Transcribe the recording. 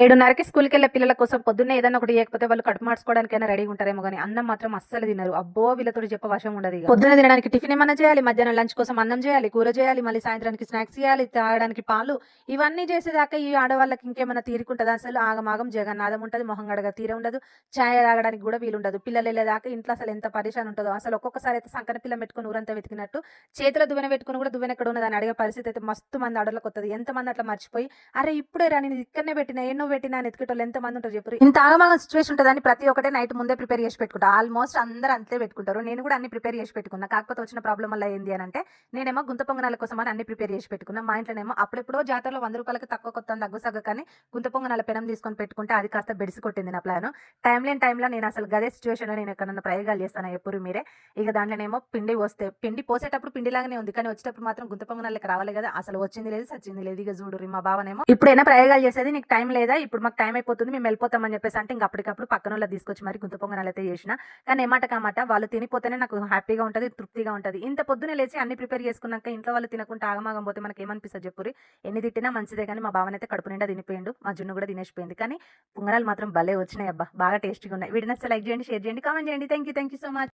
ఏడున్నరకి స్కూల్కి వెళ్ళే పిల్లల కోసం పొద్దున్నే ఏదైనా ఒకటి చేయకపోతే వాళ్ళు కడుపు మార్చుకోవడానికైనా రెడీ ఉంటారేమో కానీ అన్నం మాత్రం అస్సలు తినరు. అబ్బో వీళ్ళతో చెప్ప వశం ఉండదు పొద్దున తినడానికి టిఫిన్ ఏమన్నా చేయాలి? మధ్యాహ్నం లంచ్ కోసం అన్నం చేయాలి? కూర చేయాలి? మళ్ళీ సాయంత్రానికి స్నాక్స్ చేయాలి? తాగడానికి పాలు? ఇవన్నీ చేసేదాకా ఈ ఆడవాళ్ళకి ఇంకేమైనా తీరుకుంటుంది? అసలు ఆగమాగం జగన్నాథం ఉంటుంది మొహం గడగ తీర ఉండదు ఛాయ తాగడానికి కూడా వీలుండదు. పిల్లలు వెళ్ళేదాకా ఇంట్లో అసలు ఎంత పరిశాన్ ఉంటుందో అసలు ఒక్కొక్కసారి అయితే సంకర పిల్ల పెట్టుకుని ఊరంతా వెతికినట్టు చేతిలో దువ్వెన పెట్టుకుని కూడా దువ్వెన ఎక్కడ ఉన్నదని అడిగే పరిస్థితి అయితే మస్తు మంది ఆడలకు వస్తుంది ఎంతమంది అట్లా మర్చిపోయి అరే ఇప్పుడే రా నేను ఇక్కడనే పెట్టిన ఎన్నో పెట్టినా అని ఎత్తుకేటోళ్ళు ఎంత మంది ఉంటారు చెప్పు. ఇంత ఆగమాగం సిచ్యువేషన్ ఉంటుందని ప్రతి ఒక్కటే నైట్ ముందే ప్రిపేర్ చేసి పెట్టుకుంటా. ఆల్మోస్ట్ అందరూ అంతే పెట్టుకుంటారు. నేను కూడా అన్ని ప్రిపేర్ చేసి పెట్టుకున్నా. కాకపోతే వచ్చిన ప్రాబ్లం వల్ల ఏంది అని అంటే నేనేమో గుంత పొంగనాల కోసం అని అన్ని ప్రిపేర్ చేసి పెట్టుకున్నా. మా ఇంట్లోనేమో అప్పుడెప్పుడో జాతరలో వంద రూపాయలకి తక్కువ కొత్త దగ్గు సగ్గ కానీ గుంత పొంగనాల పెనం తీసుకొని పెట్టుకుంటే అది కాస్త బెడిసి కొట్టింది నా ప్లాన్ టైం లేని టైంలో నేను అసలు గదే సిచ్యువేషన్లో నేను ఎక్కడన్నా ప్రయోగాలు చేస్తాను ఎప్పుడు మీరే? ఇక దాంట్లోనేమో పిండి పోస్తే పిండి పోసేటప్పుడు పిండిలాగానే ఉంది. కానీ వచ్చేటప్పుడు మాత్రం గుంత పొంగనాలకి రావాలి కదా. అసలు వచ్చింది లేదు సచ్చింది లేదు. ఇక చూడు మా బావనేమో ఇప్పుడైనా ప్రయోగాలు చేసేది నీకు టైం లేదా? ఇప్పుడు మాకు టైం అయిపోతుంది మేము వెళ్ళిపోతామని చెప్పేసి అంటే ఇంక అప్పటికప్పుడు పక్కన వాళ్ళు తీసుకొచ్చి మరి గుంత పొంగనాలు అయితే చేసిన. కానీ ఏమాట కామాట వాళ్ళు తినిపోతేనే నాకు హ్యాపీగా ఉంటుంది తృప్తిగా ఉంటుంది. ఇంత పొద్దునే లేచి అన్ని ప్రిపేర్ చేసుకున్నాక ఇంట్లో వాళ్ళు తినకుండా ఆగమాగం పోతే మనకి ఏమనిపిస్తుంది చెప్పురి ఎన్ని తిట్టినా మంచిదే కానీ మా బావనైతే కడుపు నిండా తినిపోయిండు మా జున్ను కూడా తినేసిపోయింది. కానీ పొంగనాలు మాత్రం భలే వచ్చినాయి అబ్బా బాగా టేస్టీగా ఉన్నాయి. వీడిని లైక్ చేయండి షేర్ చేయండి కామెంట్ చేయండి. Thank you thank you so much